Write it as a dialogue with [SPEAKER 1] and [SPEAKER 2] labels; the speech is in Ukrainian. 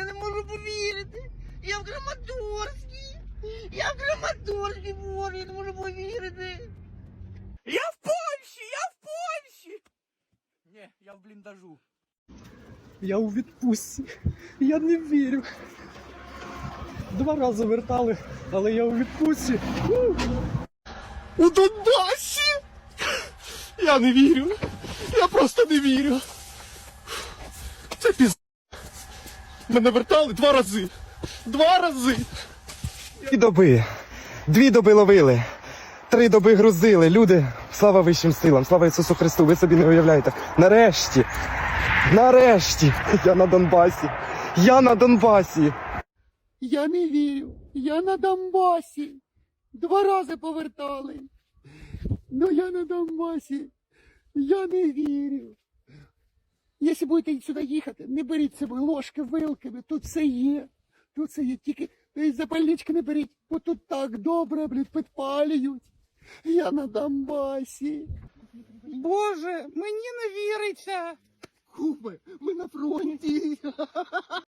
[SPEAKER 1] Я не можу повірити. Я в Краматорській. Я в Краматорській, боже, я не можу повірити.
[SPEAKER 2] Я в Польщі! Я в Польщі! Ні, я в бліндажу.
[SPEAKER 3] Я у відпустці. Я не вірю. Два рази вертали, але я у відпустці. У
[SPEAKER 4] Донбасі? Я не вірю. Я просто не вірю. Мене вертали два рази. Два рази.
[SPEAKER 5] Дві доби. Дві доби ловили. Три доби грузили. Люди, слава вищим силам, слава Ісусу Христу. Ви собі не уявляєте. Нарешті. Нарешті. Я на Донбасі. Я на Донбасі.
[SPEAKER 4] Я не вірю. Я на Донбасі. Два рази повертали. Ну я на Донбасі. Я не вірю. Якщо будете сюди їхати, не беріть з собою ложки, вилками, тут все є. Тут все є, тільки запальнички не беріть, бо тут так добре, блядь, підпалюють. Я на Донбасі.
[SPEAKER 2] Боже, мені не віриться.
[SPEAKER 4] Купи, ми на фронті.